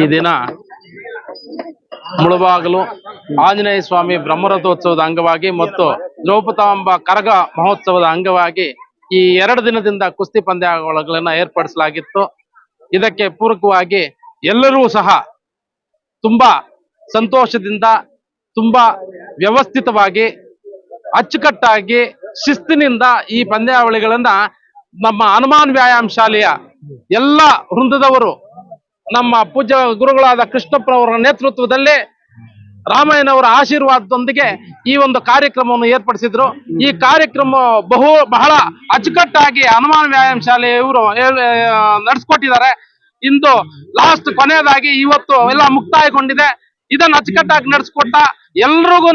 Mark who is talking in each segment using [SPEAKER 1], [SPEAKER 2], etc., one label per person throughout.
[SPEAKER 1] ಈ ದಿನ ಮುಳುಬಾಗಲು ಆಂಜನೇಯ ಸ್ವಾಮಿ ಬ್ರಹ್ಮರಥೋತ್ಸವದ ಅಂಗವಾಗಿ ಮತ್ತು ದ್ರೌಪದಾಂಬ ಕರಗ ಮಹೋತ್ಸವದ ಅಂಗವಾಗಿ ಈ ಎರಡು ದಿನದಿಂದ ಕುಸ್ತಿ ಪಂದ್ಯಗಳನ್ನ ಏರ್ಪಡಿಸಲಾಗಿತ್ತು. ಇದಕ್ಕೆ ಪೂರಕವಾಗಿ ಎಲ್ಲರೂ ಸಹ ತುಂಬಾ ಸಂತೋಷದಿಂದ, ತುಂಬಾ ವ್ಯವಸ್ಥಿತವಾಗಿ, ಅಚ್ಚುಕಟ್ಟಾಗಿ, ಶಿಸ್ತಿನಿಂದ ಈ ಪಂದ್ಯಾವಳಿಗಳನ್ನ ನಮ್ಮ ಹನುಮಾನ್ ವ್ಯಾಯಾಮ ಶಾಲೆಯ ಎಲ್ಲ ವೃಂದದವರು, ನಮ್ಮ ಪೂಜ್ಯ ಗುರುಗಳಾದ ಕೃಷ್ಣಪ್ಪನವರ ನೇತೃತ್ವದಲ್ಲಿ ರಾಮಯ್ಯನವರ ಆಶೀರ್ವಾದದೊಂದಿಗೆ ಈ ಒಂದು ಕಾರ್ಯಕ್ರಮವನ್ನು ಏರ್ಪಡಿಸಿದ್ರು. ಈ ಕಾರ್ಯಕ್ರಮ ಬಹು ಬಹಳ ಅಚ್ಚುಕಟ್ಟಾಗಿ ಹನುಮಾನ್ ವ್ಯಾಯಾಮ ಶಾಲೆ ಇವರು ನಡೆಸ್ಕೊಟ್ಟಿದ್ದಾರೆ. ಇಂದು ಲಾಸ್ಟ್ ಕೊನೆಯದಾಗಿ ಇವತ್ತು ಎಲ್ಲ ಮುಕ್ತಾಯಗೊಂಡಿದೆ. ಇದನ್ನ ಅಚ್ಚುಕಟ್ಟಾಗಿ ನಡೆಸ್ಕೊಟ್ಟ ಎಲ್ರಿಗೂ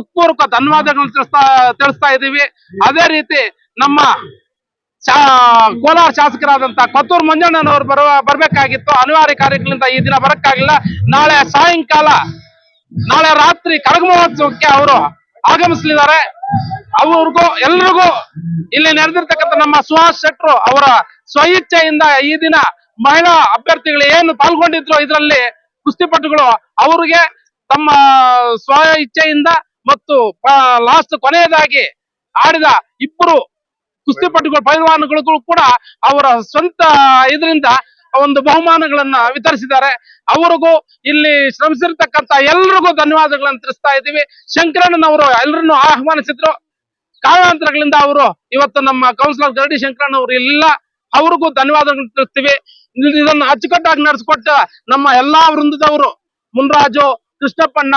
[SPEAKER 1] ಉತ್ಪೂರ್ವಕ ಧನ್ಯವಾದಗಳನ್ನು ತಿಳಿಸ್ತಾ ತಿಳಿಸ್ತಾ ಇದ್ದೀವಿ. ಅದೇ ರೀತಿ ನಮ್ಮ ಕೋಲಾರ ಶಾಸಕರಾದಂತ ಕೊತ್ತೂರು ಮಂಜಣ್ಣನವರು ಬರುವ, ಬರ್ಬೇಕಾಗಿತ್ತು. ಅನಿವಾರ್ಯ ಕಾರ್ಯಗಳಿಂದ ಈ ದಿನ ಬರಕ್ಕಾಗಿಲ್ಲ. ನಾಳೆ ಸಾಯಂಕಾಲ ನಾಳೆ ರಾತ್ರಿ ಕರಗ ಮಹೋತ್ಸವಕ್ಕೆ ಅವರು ಆಗಮಿಸಲಿದ್ದಾರೆ. ಅವ್ರಿಗೂ ಎಲ್ರಿಗೂ ಇಲ್ಲಿ ನೆರೆದಿರ್ತಕ್ಕಂಥ ನಮ್ಮ ಸುಹಾಸ್ ಶೆಟ್ರು ಅವರ ಸ್ವಇಚ್ಛೆಯಿಂದ ಈ ದಿನ ಮಹಿಳಾ ಅಭ್ಯರ್ಥಿಗಳು ಏನು ಪಾಲ್ಗೊಂಡಿದ್ರು ಇದರಲ್ಲಿ ಕುಸ್ತಿಪಟುಗಳು ಅವರಿಗೆ ತಮ್ಮ ಸ್ವ ಇಚ್ಛೆಯಿಂದ ಮತ್ತು ಲಾಸ್ಟ್ ಕೊನೆಯದಾಗಿ ಆಡಿದ ಇಬ್ಬರು ಕುಸ್ತಿಪಟುಗಳು ಪೈಲ್ವಾನುಗಳಿಗೂ ಕೂಡ ಅವರ ಸ್ವಂತ ಇದರಿಂದ ಒಂದು ಬಹುಮಾನಗಳನ್ನ ವಿತರಿಸಿದ್ದಾರೆ. ಅವರಿಗೂ ಇಲ್ಲಿ ಶ್ರಮಿಸಿರ್ತಕ್ಕಂತ ಎಲ್ರಿಗೂ ಧನ್ಯವಾದಗಳನ್ನ ತಿಳಿಸ್ತಾ ಇದ್ದೀವಿ. ಶಂಕರಣ್ಣನವರು ಎಲ್ಲರನ್ನು ಆಹ್ವಾನಿಸಿದ್ರು. ಕಾರಣಾಂತರಗಳಿಂದ ಅವರು ಇವತ್ತು ನಮ್ಮ ಕೌನ್ಸಿಲರ್ ಗರಡಿ ಶಂಕರಣ್ಣ ಅವರು ಇಲ್ಲ. ಅವ್ರಿಗೂ ಧನ್ಯವಾದಗಳನ್ನ ತಿಳಿಸ್ತೀವಿ. ಇದ್- ಇದನ್ನು ಅಚ್ಚುಕಟ್ಟಾಗಿ ನಡೆಸಿಕೊಟ್ಟ ನಮ್ಮ ಎಲ್ಲಾ ವೃಂದದವರು, ಮುನ್ರಾಜು, ಕೃಷ್ಣಪ್ಪಣ್ಣ,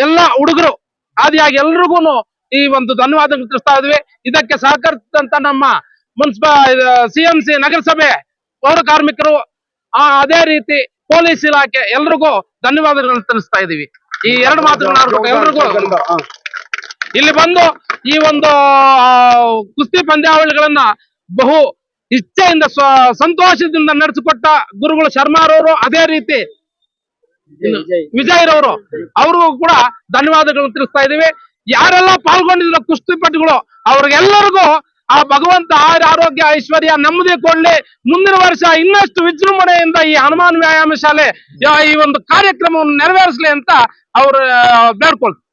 [SPEAKER 1] ಎಲ್ಲಾ ಹುಡುಗರು, ಆದಿಯಾಗಿ ಎಲ್ರಿಗೂ ಈ ಒಂದು ಧನ್ಯವಾದಗಳು ತಿಳಿಸ್ತಾ ಇದ್ವಿ ಇದಕ್ಕೆ ಸಹಕರಿಸಿದಂತ ನಮ್ಮ ಮುನ್ಸಿಪಾ ಸಿಎಂಸಿ ನಗರಸಭೆ ಪೌರ ಕಾರ್ಮಿಕರು ಆ, ಅದೇ ರೀತಿ ಪೊಲೀಸ್ ಇಲಾಖೆ ಎಲ್ರಿಗೂ ಧನ್ಯವಾದಗಳನ್ನು ತಿಳಿಸ್ತಾ ಇದೀವಿ. ಈ ಎರಡು ಮಾತುಗಳನ್ನ ಎಲ್ರಿಗೂ ಇಲ್ಲಿ ಬಂದು ಈ ಒಂದು ಕುಸ್ತಿ ಪಂದ್ಯಾವಳಿಗಳನ್ನ ಬಹು ಇಚ್ಛೆಯಿಂದ ಸಂತೋಷದಿಂದ ನಡೆಸಿಕೊಟ್ಟ ಗುರುಗಳು ಶರ್ಮಾರವರು ಅದೇ ರೀತಿ ವಿಜಯರವರು ಅವ್ರಿಗೂ ಕೂಡ ಧನ್ಯವಾದಗಳನ್ನು ತಿಳಿಸ್ತಾ ಇದೀವಿ. ಯಾರೆಲ್ಲ ಪಾಲ್ಗೊಂಡಿದ್ರು ಕುಸ್ತಿಪಟುಗಳು ಅವ್ರಿಗೆಲ್ಲರಿಗೂ ಆ ಭಗವಂತ ಆಯುರ ಆರೋಗ್ಯ ಐಶ್ವರ್ಯ ನೆಮ್ಮದಿ ಕೊಡ್ಲಿ ಮುಂದಿನ ವರ್ಷ ಇನ್ನಷ್ಟು ವಿಜೃಂಭಣೆಯಿಂದ ಈ ಹನುಮಾನ್ ವ್ಯಾಯಾಮ ಶಾಲೆ ಈ ಒಂದು ಕಾರ್ಯಕ್ರಮವನ್ನು ನೆರವೇರಿಸಲಿ ಅಂತ ಅವರು ಬೇಡ್ಕೊಳ್ತಾರೆ.